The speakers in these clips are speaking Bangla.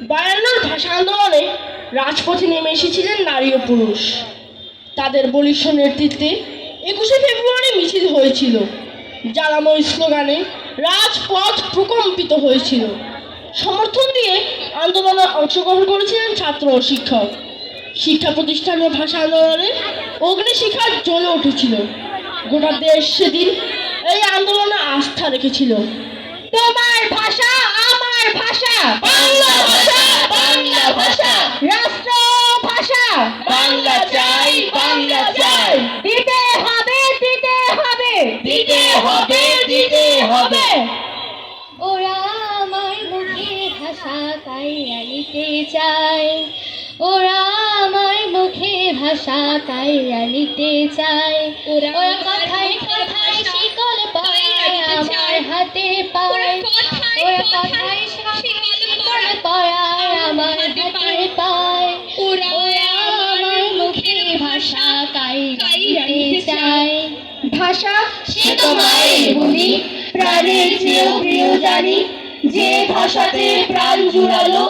বায়ান্নর ভাষা আন্দোলনে রাজপথে নেমে এসেছিলেন নারী ও পুরুষ। তাদের বলিষ্ঠ নেতৃত্বে একুশে ফেব্রুয়ারি মিছিল হয়েছিল জ্বালাময় স্লোগানে রাজপথ প্রকম্পিত হয়েছিল। সমর্থন দিয়ে আন্দোলনে অংশগ্রহণ করেছিলেন ছাত্র ও শিক্ষক। শিক্ষা প্রতিষ্ঠানের ভাষা আন্দোলনে অগ্নিশিখা জ্বলে উঠেছিল। গোটা দেশ সেদিন এই আন্দোলনে আস্থা রেখেছিল। তোমার ভাষা আমার ভাষা বাংলা ভাষা বাংলা ভাষা রাষ্ট্র ভাষা। বাংলা চাই বাংলা চাই। দিতে হবে দিতে হবে। দিতে হবে দিতে হবে। ওরা আমার মুখে ভাষা তাই নিতে চায়। ওরা আমার মুখে ভাষা কাইয়া নিতে চায়। ওরা কথায় কথায় শিকল পরায় আমার হাতে পায়। ওরা কথায় পায় আমার ভাষা চায়। সে তো মায়ের বলি প্রাণের চেয়েও প্রিয় জানি যে ভাষাতে প্রাণ জুড়ালো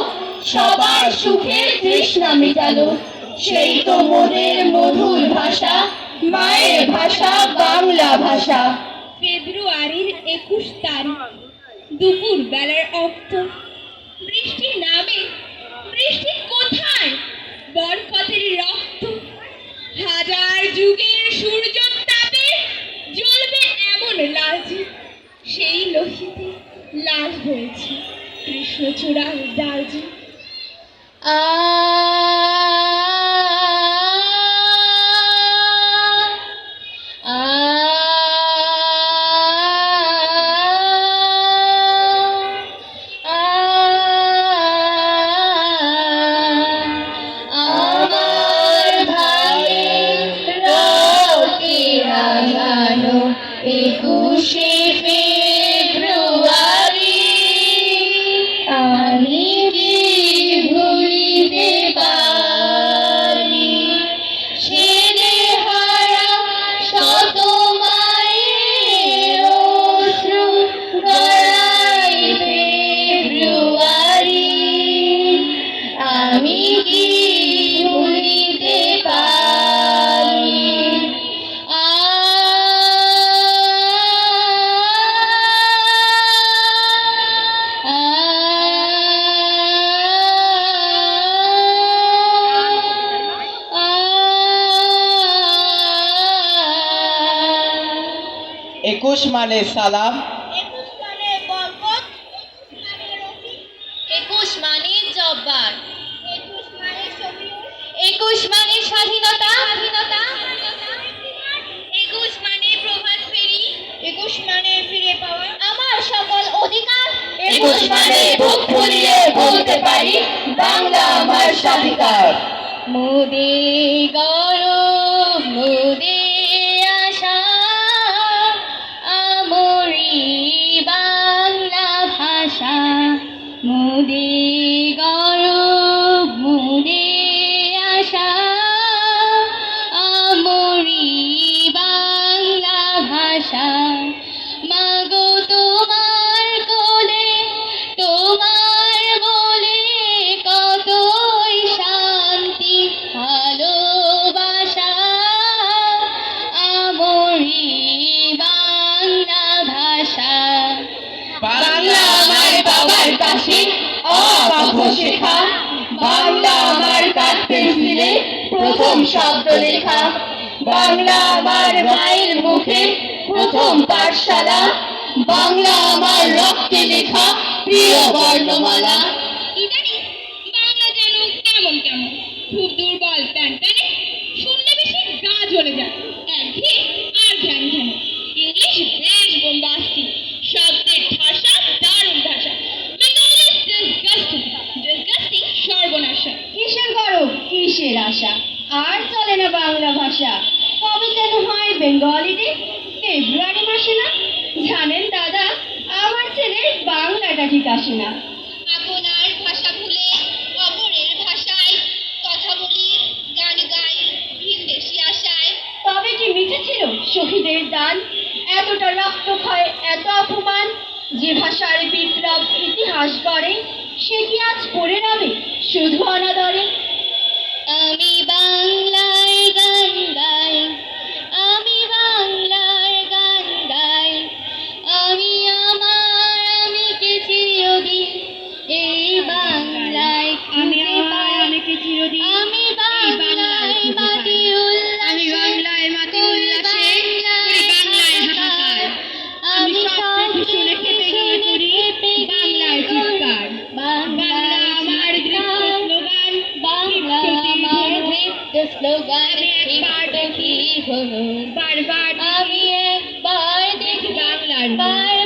সবার সুখের তৃষ্ণা মেটালো। সেই তো মোদের মধুর ভাষা মায়ের ভাষা বাংলা ভাষা। ফেব্রুয়ারির একুশ তারিখ দুপুর বেলার অক্ত লালচে সেই লোহিতে লাল হয়েছে কৃষ্ণচূড়ার ডালজি আ একুশ মানে সালাম। একুশ মানে মানে মানে জব্বার। একুশ মানে মানে স্বাধীনতা। স্বাধীনতা। একুশ মানে প্রভাত ফেরি। একুশ মানে ফিরে পাওয়া। আমার সকল অধিকার। একুশ মানে বুক ফুলিয়ে বলতে পারি বাংলা আমার স্বাধিকার। মোদে গৌরব শেখা বাংলা আমার কাঠ পেন্সিলে প্রথম শব্দ লেখা বাংলা আমার মায়ের মুখে প্রথম পাঠশালা। বাংলা আমার রক্তে লেখা প্রিয় বর্ণমালা। খুব দুর্বল প্যান, শুনলে বেশি গা জ্বলে যায়। ফেব্রুয়ারি মাসে না জানেন দাদা আমার ছেলের বাংলাটা ঠিক আসে না। আপনার ভাষা ভুলে অপরের ভাষায় কথা বলি গান গাই ভিনদেশি আশায় তবে কি মিছে ছিল শহীদের দান এতটা রক্তক্ষয় এত অপমান যে ভাষার বিপ্লব ইতিহাস গড়ে সে কি আজ পড়ে রবে শুধু অনাদরে? আমি বাংলায় গান গাই बार बार बार बार